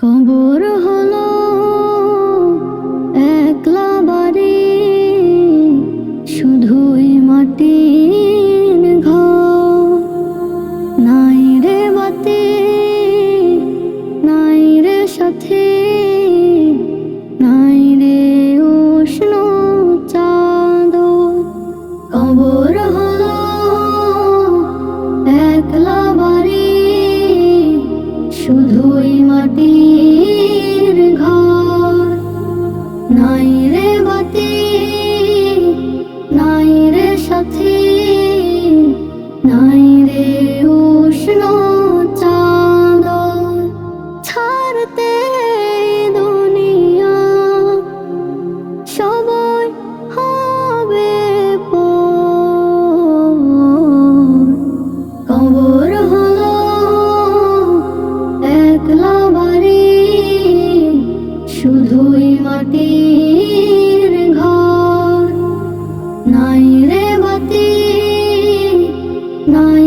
কবর হলো শুধুই মাটির ঘর। নাই রে নাই রে বাতি নাই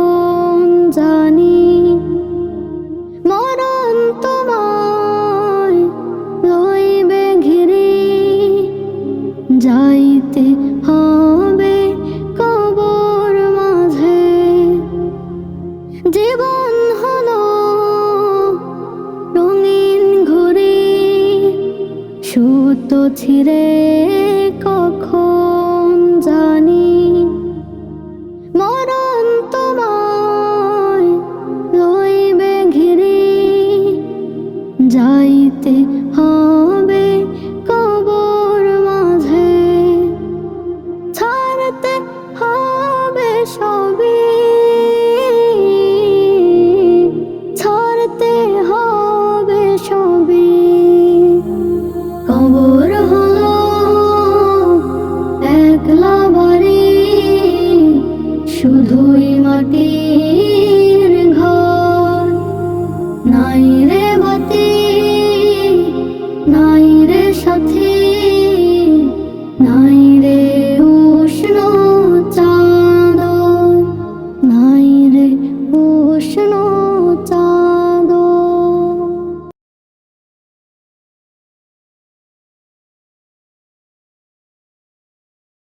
হবে মাঝে। জীবন ঘুরে ছিঁড়ে কখন জানি। মরণ তোমায় লইবে ঘিরে যাইতে হয় মাটির ঘর। নাই রে বাতির